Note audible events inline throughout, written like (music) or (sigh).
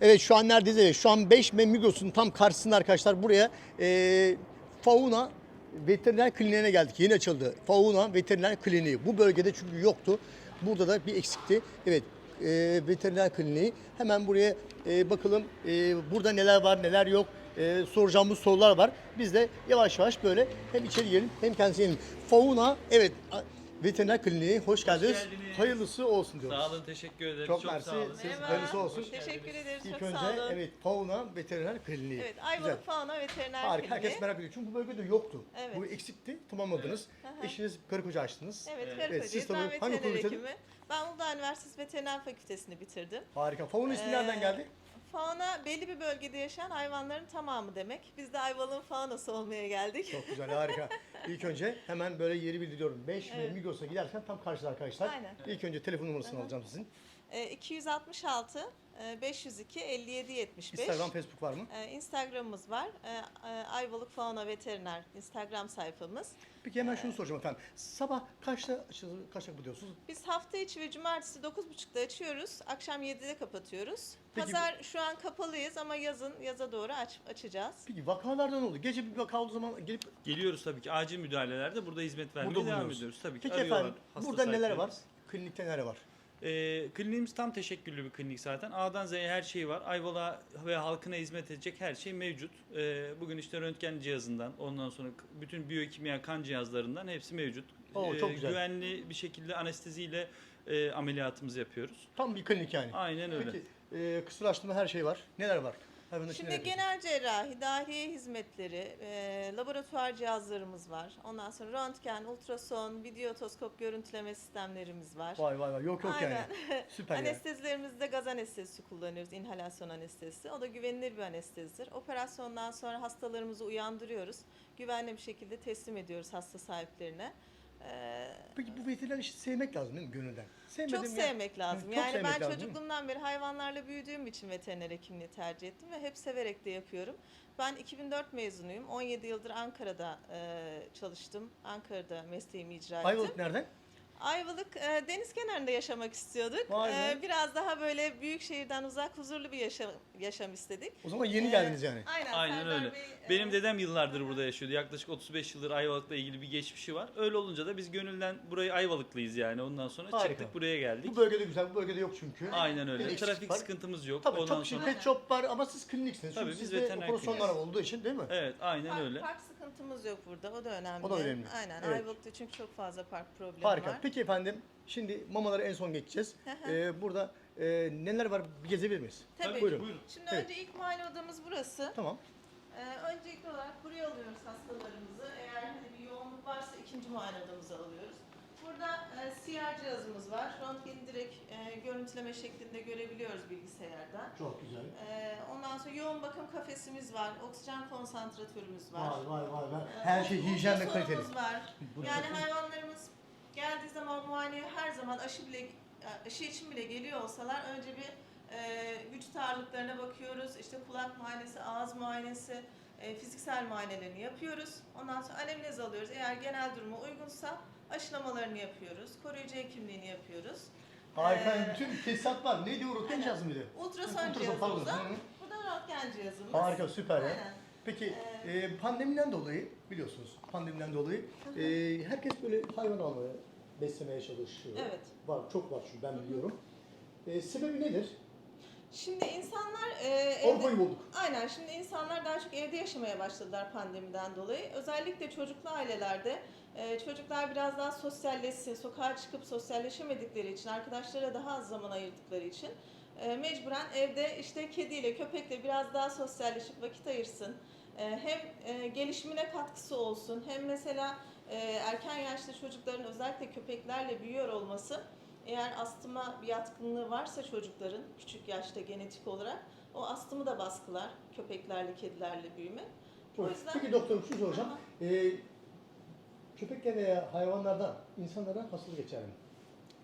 Evet şu an neredeyiz? Evet, şu an 5 ve Migros'un tam karşısında arkadaşlar buraya e, Fauna Veteriner Kliniğine geldik. Yeni açıldı. Fauna Veteriner Kliniği. Bu bölgede çünkü yoktu. Burada da bir eksikti. Evet e, Veteriner Kliniği. Hemen buraya e, bakalım e, burada neler var neler yok. E, soracağımız sorular var. Biz de yavaş yavaş böyle hem içeri girelim hem kendisi yiyelim. Fauna evet Veteriner Kliniği hoş geldiniz. geldiniz. Hayırlısı olsun diyoruz. Sağ olun, teşekkür ederiz. Çok Çok, mersi. sağ olun. Siz Merhaba. hayırlısı olsun. Teşekkür ederiz. İlk çok önce sağ olun. evet Fauna Veteriner Kliniği. Evet, Güzel. Ayvalık Fauna Veteriner Harika. Kliniği. Herkes merak ediyor. Çünkü bu bölgede yoktu. Evet. Bu eksikti. Tamamladınız. Aha. Eşiniz karı koca açtınız. Evet, Evet, karı siz kocayız. tabii Ben hangi okulu veteriner bitirdin? hekimi. Ben Uludağ Üniversitesi Veteriner Fakültesini bitirdim. Harika. Fauna ismi Ee, nereden geldi? Fauna belli bir bölgede yaşayan hayvanların tamamı demek. Biz de Ayvalık'ın faunası olmaya geldik. Çok güzel, harika. (laughs) İlk önce hemen böyle yeri bildiriyorum. 5 ve Evet. Migros'a giderken tam karşıda arkadaşlar. Aynen. İlk önce telefon numarasını alacağım sizin. Ee, 266 e, 502 57 75. Instagram, Facebook var mı? Ee, Instagram'ımız var. Ee, e, Ayvalık Fauna Veteriner Instagram sayfamız. Peki hemen şunu soracağım efendim. Sabah kaçta kaçta kapatıyorsunuz? Biz hafta içi ve cumartesi 9.30'da açıyoruz. Akşam 7'de kapatıyoruz. Peki- Pazar şu an kapalıyız ama yazın yaza doğru aç, açacağız. Peki vakalardan oldu. Gece bir vaka olduğu zaman gelip Geliyoruz tabii ki. Acil müdahalelerde burada hizmet vermeye burada devam bulunuyoruz. ediyoruz. Tabii ki Peki arıyorlar efendim hasta burada neler var? Klinikte neler var? Ee, kliniğimiz tam teşekküllü bir klinik zaten. A'dan Z'ye her şey var. Ayvalık'a ve halkına hizmet edecek her şey mevcut. Ee, bugün işte röntgen cihazından, ondan sonra k- bütün biyokimya kan cihazlarından hepsi mevcut. Oo, çok güzel. Güvenli bir şekilde anesteziyle e, ameliyatımızı yapıyoruz. Tam bir klinik yani. Aynen öyle. Peki e, kısırlaştırma her şey var. Neler var? Şimdi genel cerrahi, dahiliye hizmetleri, e, laboratuvar cihazlarımız var. Ondan sonra röntgen, ultrason, videotoskop görüntüleme sistemlerimiz var. Vay vay vay yok yok yani. Aynen. (laughs) Süper yani. Anestezilerimizde gaz anestezisi kullanıyoruz, inhalasyon anestezisi. O da güvenilir bir anestezidir. Operasyondan sonra hastalarımızı uyandırıyoruz. Güvenli bir şekilde teslim ediyoruz hasta sahiplerine. Ee, Peki bu veteriner işi sevmek lazım değil mi gönülden? çok Sevmedim ya. sevmek lazım. Çok yani sevmek ben lazım, değil mi? çocukluğumdan beri hayvanlarla büyüdüğüm için veteriner hekimliği tercih ettim ve hep severek de yapıyorum. Ben 2004 mezunuyum. 17 yıldır Ankara'da e, çalıştım. Ankara'da mesleğimi icra ettim. Ayvalık nereden? Ayvalık e, deniz kenarında yaşamak istiyorduk. Vay be. E, biraz daha böyle büyük şehirden uzak huzurlu bir yaşam, yaşam istedik. O zaman yeni E, geldiniz yani. Aynen. Aynen Serdar öyle. Bey, e, Benim dedem yıllardır burada yaşıyordu. Yaklaşık 35 yıldır Ayvalık'la ilgili bir geçmişi var. Öyle olunca da biz gönülden burayı Ayvalıklıyız yani. Ondan sonra Harika. çıktık buraya geldik. Bu bölgede güzel, bu bölgede yok çünkü. Aynen Bir öyle. eksik Trafik var. sıkıntımız yok. Tabii Ondan çok sonra şirket shop var ama siz kliniksiniz. Tabii, Çünkü biz sizde veteriner operasyonlar kliniğiz. olduğu için değil mi? Evet, aynen Park, öyle. park sıkıntımız yok burada. O da önemli. O da önemli. Aynen. Evet. Ayvalık'ta çünkü çok fazla park problemi Harika. var. Peki efendim, şimdi mamalara en son geçeceğiz. Ee, burada e, neler var bir gezebilir miyiz? Tabii. Buyurun. Şimdi Evet. önce ilk muayene odamız burası. Tamam. Ee, öncelikli olarak buraya alıyoruz hastalarımızı. Eğer hani bir yoğunluk varsa ikinci muayene odamıza alıyoruz. Burada e, CR cihazımız var. Röntgeni direkt e, görüntüleme şeklinde görebiliyoruz bilgisayardan. Çok güzel. Ee, ondan sonra yoğun bakım kafesimiz var. Oksijen konsantratörümüz var. Vay vay vay. vay. Ee, Her şey hijyen ve ultrasonumuz kaliteli. var. (laughs) Yani çok hayvanlarımız geldiği zaman muayeneye her zaman aşı bile aşı için bile geliyor olsalar önce bir e, vücut ağırlıklarına bakıyoruz. İşte kulak muayenesi, ağız muayenesi, e, fiziksel muayenelerini yapıyoruz. Ondan sonra anemnez alıyoruz. Eğer genel durumu uygunsa aşılamalarını yapıyoruz. Koruyucu hekimliğini yapıyoruz. Harika. Ee, Bütün tesisat var. Neydi o aynen. cihazı mıydı? Ultrason pardon. Hı hı. Bu da röntgen cihazımız. Harika, süper ya. Aynen. Peki e, pandemiden dolayı biliyorsunuz pandemiden dolayı e, herkes böyle hayvan almaya, beslemeye çalışıyor. Evet. Var, çok var çünkü ben biliyorum. E, sebebi nedir? Şimdi insanlar e, evde- bulduk. Aynen şimdi insanlar daha çok evde yaşamaya başladılar pandemiden dolayı. Özellikle çocuklu ailelerde e, çocuklar biraz daha sosyalleşsin, sokağa çıkıp sosyalleşemedikleri için, arkadaşlara daha az zaman ayırdıkları için e, mecburen evde işte kediyle, köpekle biraz daha sosyalleşip vakit ayırsın. E, hem e, gelişimine katkısı olsun, hem mesela e, erken yaşta çocukların özellikle köpeklerle büyüyor olması eğer astıma bir yatkınlığı varsa çocukların küçük yaşta genetik olarak o astımı da baskılar köpeklerle, kedilerle büyüme. O yüzden Peki doktorum şunu soracağım. E, köpekler veya hayvanlardan insanlara hastalık geçer mi?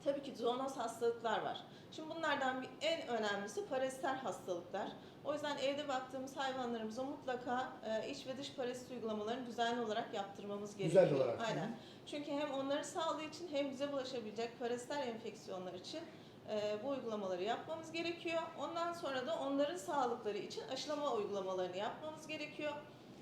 Tabii ki zoonoz hastalıklar var. Şimdi bunlardan bir en önemlisi paraziter hastalıklar. O yüzden evde baktığımız hayvanlarımıza mutlaka e, iç ve dış parazit uygulamalarını düzenli olarak yaptırmamız Düzenli gerekiyor. olarak, hı hı. Aynen. Çünkü hem onların sağlığı için hem bize bulaşabilecek paraziter enfeksiyonlar için e, bu uygulamaları yapmamız gerekiyor. Ondan sonra da onların sağlıkları için aşılama uygulamalarını yapmamız gerekiyor.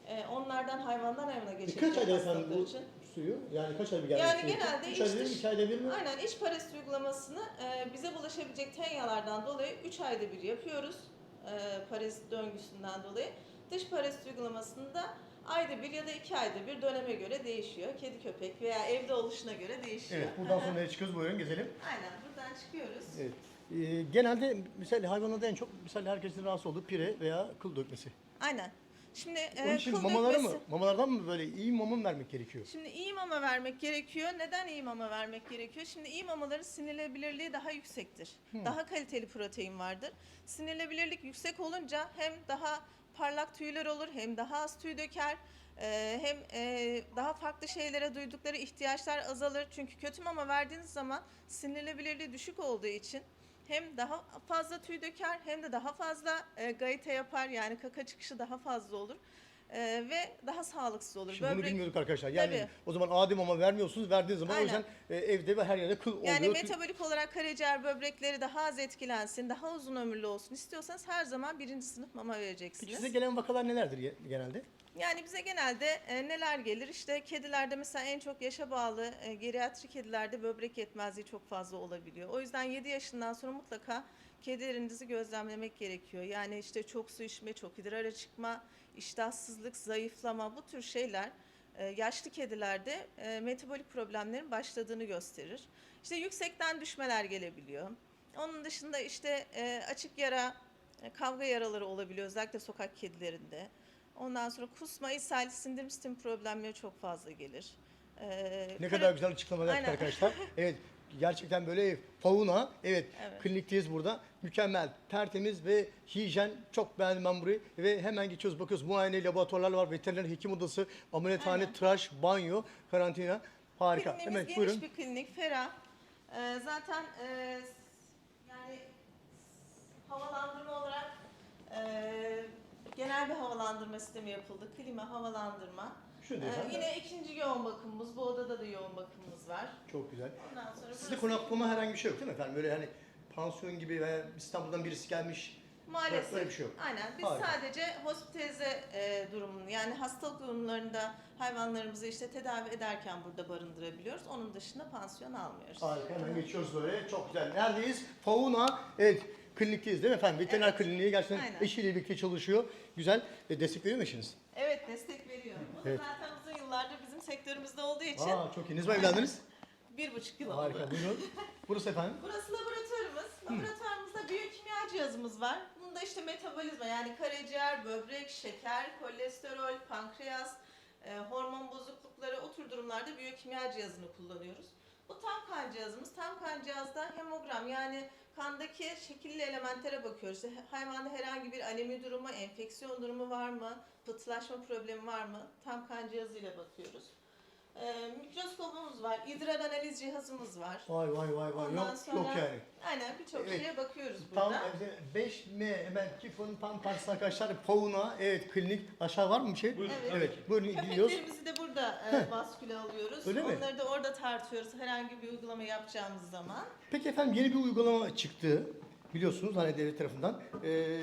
E, onlardan hayvandan hayvana geçecek kaç ayda efendim bu için. Suyu? Yani kaç ayda bir geldi? Yani suyu? genelde Üç ayda bir, iki ayda bir mi? Aynen iç parazit uygulamasını e, bize bulaşabilecek tenyalardan dolayı 3 ayda bir yapıyoruz. E, parazit döngüsünden dolayı. Dış parazit uygulamasını da ayda bir ya da iki ayda bir döneme göre değişiyor. Kedi köpek veya evde oluşuna göre değişiyor. Evet, buradan sonra nereye çıkıyoruz? Buyurun gezelim. Aynen buradan çıkıyoruz. Evet. Ee, genelde misal hayvanlarda en çok misal herkesin rahatsız olduğu pire veya kıl dökmesi. Aynen. Şimdi Onun e, için kıl mamaları mı? dökmesi- Mamalardan mı böyle iyi mama mı vermek gerekiyor? Şimdi iyi mama vermek gerekiyor. Neden iyi mama vermek gerekiyor? Şimdi iyi mamaların sinirlenebilirliği daha yüksektir. Daha kaliteli protein vardır. Sinirlenebilirlik yüksek olunca hem daha parlak tüyler olur hem daha az tüy döker. e, hem e, daha farklı şeylere duydukları ihtiyaçlar azalır. Çünkü kötü mama verdiğiniz zaman sinirlenebilirliği düşük olduğu için hem daha fazla tüy döker hem de daha fazla e, gayete yapar yani kaka çıkışı daha fazla olur. E, ve daha sağlıksız olur. Şimdi bunu Böbrek- bilmiyorduk arkadaşlar. Yani Tabii. o zaman adi mama vermiyorsunuz. Verdiğiniz zaman o Aynen. yüzden e, evde ve her yerde kıl oluyor. Yani metabolik olarak karaciğer böbrekleri daha az etkilensin, daha uzun ömürlü olsun istiyorsanız her zaman birinci sınıf mama Peki vereceksiniz. size gelen vakalar nelerdir ge- genelde? Yani bize genelde e, neler gelir? İşte kedilerde mesela en çok yaşa bağlı e, geriatrik kedilerde böbrek yetmezliği çok fazla olabiliyor. O yüzden 7 yaşından sonra mutlaka kedilerinizi gözlemlemek gerekiyor. Yani işte çok su içme, çok idrara çıkma, iştahsızlık, zayıflama bu tür şeyler e, yaşlı kedilerde e, metabolik problemlerin başladığını gösterir. İşte yüksekten düşmeler gelebiliyor. Onun dışında işte e, açık yara, kavga yaraları olabiliyor özellikle sokak kedilerinde. Ondan sonra kusma, ishal, sindirim sistemi problemleri çok fazla gelir. Ee, Ne kadar güzel açıklamalar yaptık arkadaşlar. (laughs) Evet gerçekten böyle fauna. Evet, Evet. klinikteyiz burada. Mükemmel, tertemiz ve hijyen. Çok beğendim ben burayı. Ve hemen geçiyoruz bakıyoruz. Muayene laboratuvarlar var. Veteriner hekim odası, ameliyathane, Aynen. tıraş, banyo, karantina. Harika. Kliniğimiz Hemen geniş buyurun. bir klinik, ferah. Ee, zaten e, yani havalandırma olarak e, genel bir havalandırma sistemi yapıldı. Klima, havalandırma. Şu Ee, yine ikinci yoğun bakımımız, bu odada da yoğun bakımımız var. Çok güzel. Ondan sonra Sizde burası- konaklama herhangi bir şey yok değil mi efendim? Böyle hani pansiyon gibi veya İstanbul'dan birisi gelmiş. Maalesef. Böyle bir şey yok. Aynen. Biz Harika. sadece hospitalize e, durumunu yani hastalık durumlarında hayvanlarımızı işte tedavi ederken burada barındırabiliyoruz. Onun dışında pansiyon almıyoruz. Harika hemen geçiyoruz böyle. Çok güzel. Neredeyiz? Fauna. Evet. Klinikteyiz değil mi efendim? Veteriner kliniği gerçekten Aynen. eşiyle birlikte çalışıyor. Güzel. E, destek veriyor mu eşiniz? Evet da Evet. zaten uzun yıllardır bizim sektörümüzde olduğu için Aa çok iyi. Ne zaman evlendiniz? (laughs) bir buçuk yıl Harika. oldu. Buyurun. Burası efendim. Burası laboratuvarımız. Laboratuvarımızda biyokimya cihazımız var. Bunda işte metabolizma yani karaciğer, böbrek, şeker, kolesterol, pankreas, e, hormon bozuklukları o tür durumlarda biyokimya cihazını kullanıyoruz. Bu tam kan cihazımız. Tam kan cihazda hemogram yani kandaki şekilli elementlere bakıyoruz. İşte hayvanda herhangi bir anemi durumu, enfeksiyon durumu var mı, pıhtılaşma problemi var mı? Tam kan cihazıyla bakıyoruz. E, mikroskopumuz var, idrar analiz cihazımız var. Vay vay vay vay. Ondan Yok, sonra yok yani. Aynen birçok Evet. şeye bakıyoruz Tam burada. 5M hemen Kifo'nun tam karşısında arkadaşlar. Fauna. Evet klinik. Aşağı var mı bir şey? Buyurun. Evet. Evet. Buyurun gidiyoruz. Köpeklerimizi de burada e, basküle alıyoruz. Öyle mi? Onları da orada tartıyoruz herhangi bir uygulama yapacağımız zaman. Peki efendim yeni bir uygulama çıktı. Biliyorsunuz hani devlet tarafından. Ee,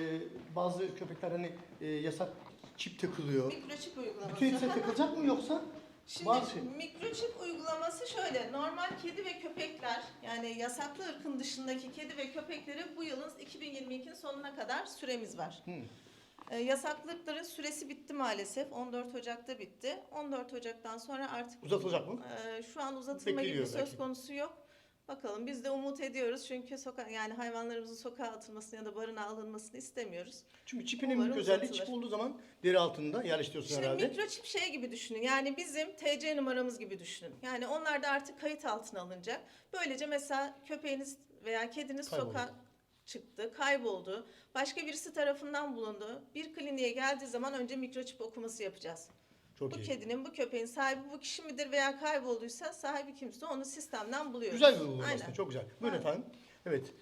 bazı köpekler hani e, yasak çip takılıyor. Mikroçip uygulaması. Bütün hepsine takılacak mı yoksa? Şimdi bazı şey- mikroçip uygulaması şöyle. Normal kedi ve köpekler yani yasaklı ırkın dışındaki kedi ve köpekleri bu yılın 2022'nin sonuna kadar süremiz var. Hı. E, yasaklıkların süresi bitti maalesef. 14 Ocak'ta bitti. 14 Ocak'tan sonra artık Uzatılacak mı? Ee, şu an uzatılma gibi Bekleniyor bir belki. söz konusu yok. Bakalım biz de umut ediyoruz çünkü soka yani hayvanlarımızın sokağa atılmasını ya da barınağa alınmasını istemiyoruz. Çünkü çipin en Umarım büyük özelliği uzatılır. çip olduğu zaman deri altında yerleştiriyorsun Şimdi herhalde. mikroçip şey gibi düşünün. Yani bizim TC numaramız gibi düşünün. Yani onlar da artık kayıt altına alınacak. Böylece mesela köpeğiniz veya kediniz Kayboldu. sokağa çıktı, kayboldu. Başka birisi tarafından bulundu. Bir kliniğe geldiği zaman önce mikroçip okuması yapacağız. Çok bu iyi. kedinin, bu köpeğin sahibi bu kişi midir veya kaybolduysa sahibi kimse onu sistemden buluyoruz. Güzel bir uygulama aslında. Çok güzel. Buyurun Aynen. efendim. Evet.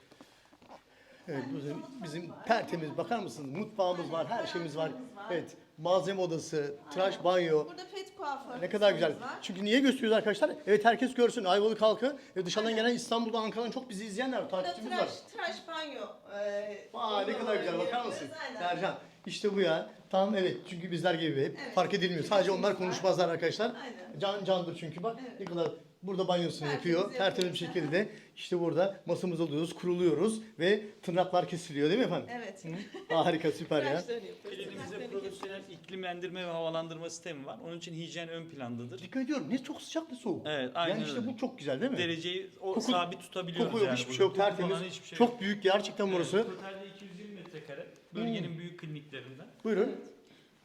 Evet, bizim, bizim tertemiz bakar mısınız? Mutfağımız var, her şeyimiz var. Evet, malzeme odası, tıraş banyo. Burada pet kuaför Ne kadar güzel. var. Çünkü niye gösteriyoruz arkadaşlar? Evet herkes görsün. Ayvalık halkı ve dışarıdan gelen İstanbul'da, Ankara'dan çok bizi izleyenler, Burada takipçimiz var. tıraş, tıraş banyo. E, Aa ne kadar güzel bakar mısın? yapıyoruz. Aynen. Ercan işte bu ya. Tam evet çünkü bizler gibi hep Evet. fark edilmiyor. Sadece onlar Var. konuşmazlar arkadaşlar. Aynen. Can candır çünkü bak Evet. ne kadar burada banyosunu Tertemiz yapıyor. Tertemiz bir yapıyor. şekilde işte burada masamızı alıyoruz, kuruluyoruz ve tırnaklar kesiliyor değil mi efendim? Evet. Hı? Harika süper ya. Tıraşlarını yapıyoruz. Profesyonel iklimlendirme ve havalandırma sistemi var. Onun için hijyen ön plandadır. Dikkat ediyorum ne çok sıcak ne soğuk. Evet, aynen yani işte öyle. bu çok güzel değil mi? Dereceyi o Koku- sabit tutabiliyoruz Koku yok, yani. hiçbir burada. şey yok, Koku tertemiz. falan hiçbir şey çok yok. büyük gerçekten burası. Evet, totalde 220 metrekare. Bölgenin büyük kliniklerinden. Buyurun.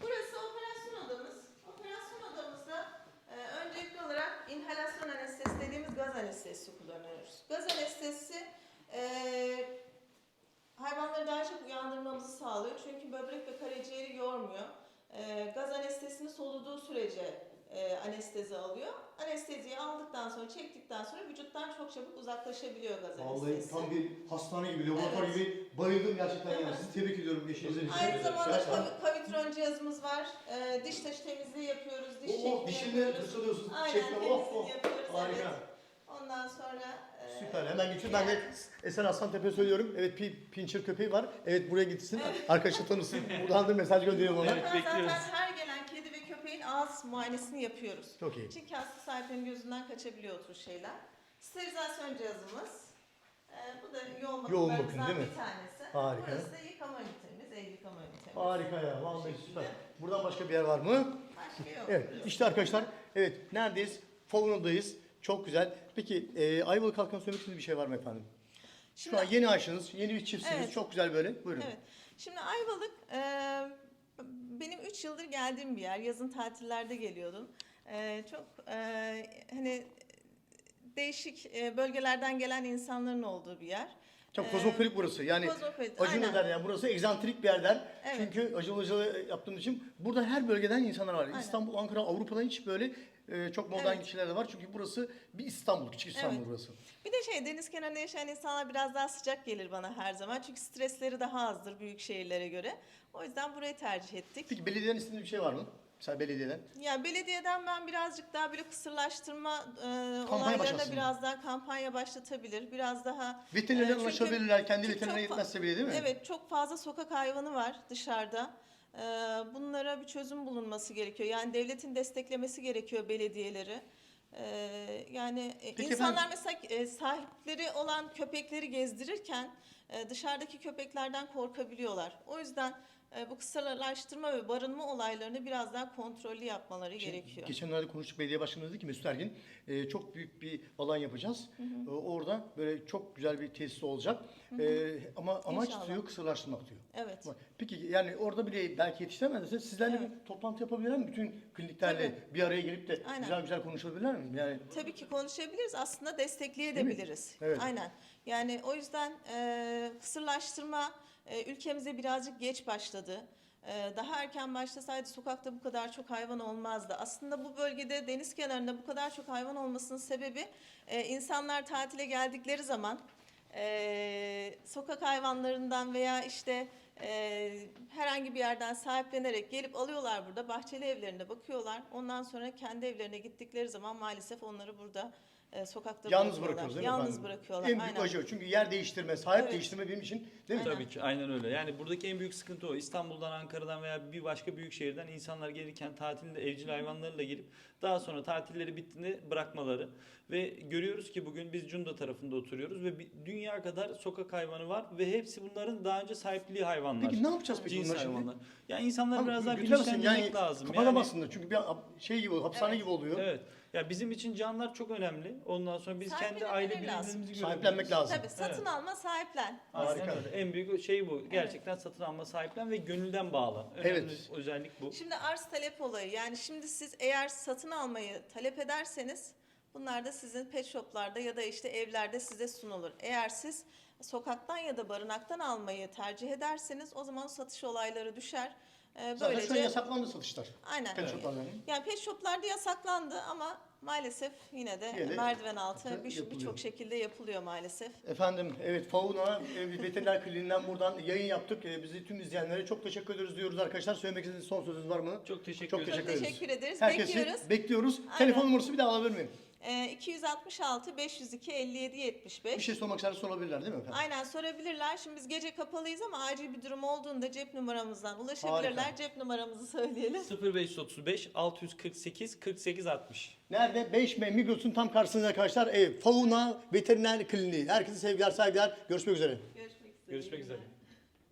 Burası operasyon odamız. Operasyon odamızda e, öncelikli olarak inhalasyon anestezi dediğimiz gaz anestezisi kullanıyoruz. Gaz anestezisi e, hayvanları daha çok uyandırmamızı sağlıyor. Çünkü böbrek ve karaciğeri yormuyor. E, gaz anestezisini soluduğu sürece e, anestezi alıyor. Anesteziyi aldıktan sonra, çektikten sonra vücuttan çok çabuk uzaklaşabiliyor gaz Vallahi anestezisi. tam bir hastane gibi, laboratuvar Evet. gibi bayıldım gerçekten yani. Sizi tebrik ediyorum eşinizin için. Aynı zamanda Gerçekten. kavi- kavitron cihazımız var. E, diş taşı temizliği yapıyoruz, diş Oh, çekimi dişini yapıyoruz. fırçalıyorsun. Aynen Çekme. Oh, temizliğini oh. yapıyoruz. Harika. Evet. Ondan sonra e, Süper. Hemen geçiyor. Ben de Esen Aslan Tepe söylüyorum. Evet pi, pincher köpeği var. Evet buraya gitsin. Arkadaşı tanısın. Buradan da mesaj gönderiyorum ona. Evet, zaten bekliyoruz. her gelen kedi ve köpeğin ağız muayenesini yapıyoruz. Çok iyi. Çünkü hasta sahiplerinin gözünden kaçabiliyor o tür şeyler. Sterilizasyon cihazımız. E, bu da yoğun Yoğun bakımlarımızdan bakım, değil mi? bir tanesi. Harika. Burası da yıkama ünitemiz, el yıkama ünitemiz. Harika ya. Vallahi süper. Buradan başka bir yer var mı? Başka yok. Evet. İşte arkadaşlar. Evet. Neredeyiz? Fauna'dayız. Çok güzel. Peki e, Ayvalık halkına söylemek istediğiniz bir şey var mı efendim? Şu Şimdi an yeni aşınız, yeni bir çiftsiniz. Evet. Çok güzel böyle. Buyurun. Evet. Şimdi Ayvalık e, benim 3 yıldır geldiğim bir yer. Yazın tatillerde geliyordum. E, çok e, hani değişik e, bölgelerden gelen insanların olduğu bir yer. Çok Ee, kozmopolit burası. Yani Kozmopolit, Acun aynen. der yani burası egzantrik bir yerler. Evet. Çünkü Acun Ilıcalı yaptığım için burada her bölgeden insanlar var. Aynen. İstanbul, Ankara, Avrupa'dan hiç böyle e, çok modern Evet. kişiler de var. Çünkü burası bir İstanbul, küçük İstanbul Evet. burası. Bir de şey deniz kenarında yaşayan insanlar biraz daha sıcak gelir bana her zaman. Çünkü stresleri daha azdır büyük şehirlere göre. O yüzden burayı tercih ettik. Peki belediyeden istediğiniz bir şey var mı? Mesela belediyeden. Ya belediyeden ben birazcık daha böyle kısırlaştırma e, Kampanya olaylarına başlasın. biraz daha kampanya başlatabilir. Biraz daha Veterinerden Ee, çünkü- ulaşabilirler. Kendi veterinerine gitmezse bile değil mi? Evet çok fazla sokak hayvanı var dışarıda. Ee, bunlara bir çözüm bulunması gerekiyor. Yani devletin desteklemesi gerekiyor belediyeleri. Ee, yani e, Peki insanlar mesela e, sahipleri olan köpekleri gezdirirken e, dışarıdaki köpeklerden korkabiliyorlar. O yüzden bu kısırlaştırma ve barınma olaylarını biraz daha kontrollü yapmaları gerekiyor. Geçenlerde konuştuk belediye başkanımız dedi ki Mesut Ergin e, çok büyük bir alan yapacağız. E, orada böyle çok güzel bir tesis olacak. E, ama amaç İnşallah. diyor kısırlaştırmak diyor. Evet. Peki yani orada bile belki yetiştiremezse sizlerle Evet. bir toplantı yapabilirler mi? Bütün kliniklerle bir araya gelip de Aynen. güzel güzel konuşabilirler mi? Yani Tabii ki konuşabiliriz. Aslında destekleyebiliriz. Evet. Aynen. Yani o yüzden e, kısırlaştırma e, ülkemize birazcık geç başladı. E, daha erken başlasaydı sokakta bu kadar çok hayvan olmazdı. Aslında bu bölgede deniz kenarında bu kadar çok hayvan olmasının sebebi e, insanlar tatile geldikleri zaman e, sokak hayvanlarından veya işte e, herhangi bir yerden sahiplenerek gelip alıyorlar burada bahçeli evlerinde bakıyorlar. Ondan sonra kendi evlerine gittikleri zaman maalesef onları burada e, sokakta yalnız bırakıyorlar. bırakıyoruz değil mi Yalnız efendim? bırakıyorlar. En büyük aynen. acı o. Çünkü yer değiştirme, sahip Evet. değiştirme benim için değil mi? Aynen. Tabii ki aynen öyle. Yani buradaki en büyük sıkıntı o. İstanbul'dan, Ankara'dan veya bir başka büyük şehirden insanlar gelirken tatilde evcil hayvanlarıyla gelip daha sonra tatilleri bittiğinde bırakmaları ve görüyoruz ki bugün biz Cunda tarafında oturuyoruz ve bir dünya kadar sokak hayvanı var ve hepsi bunların daha önce sahipliği hayvanlar. Peki ne yapacağız peki Cins bunlar şimdi? hayvanlar. Yani insanları Ama biraz daha bilinçlendirmek lazım. Kapatamazsın da çünkü bir hap- şey gibi hapishane gibi oluyor. Evet. Ya bizim için canlar çok önemli. Ondan sonra biz kendi aile lazım. bireylerimizi görüyoruz. Sahiplenmek lazım. Tabii satın Evet. alma sahiplen. Harika. Aynen öyle. En büyük şey bu. Gerçekten satın alma sahiplen ve gönülden bağlı. Önemli Evet. özellik bu. Şimdi arz talep olayı yani şimdi siz eğer satın almayı talep ederseniz bunlar da sizin pet shoplarda ya da işte evlerde size sunulur. Eğer siz sokaktan ya da barınaktan almayı tercih ederseniz o zaman satış olayları düşer. Ee, Zaten şu an yasaklandı satışlar. aynen. Pet shoplardan. Yani pet shoplarda yasaklandı ama maalesef yine de Yine merdiven altı bir- birçok şekilde yapılıyor maalesef. Efendim evet Fauna e, Veteriner Kliniğinden buradan yayın yaptık. E, bizi tüm izleyenlere çok teşekkür ediyoruz diyoruz arkadaşlar. Söylemek istediğiniz son sözünüz var mı? Çok teşekkür Çok teşekkür Çok ederiz. teşekkür ederiz. Herkesi Bekliyoruz. bekliyoruz. Aynen. Telefon numarası bir daha alabilir miyim? Ee, 266 502 57 75. Bir şey sormak isterse sorabilirler değil mi efendim? Aynen sorabilirler. Şimdi biz gece kapalıyız ama acil bir durum olduğunda cep numaramızdan ulaşabilirler. Harika. Cep numaramızı söyleyelim. 0535 648 48 60. Nerede? 5 M Migros'un tam karşısında arkadaşlar. E, Fauna Veteriner Kliniği. Herkese sevgiler saygılar. Görüşmek üzere. Görüşmek üzere. Görüşmek üzere.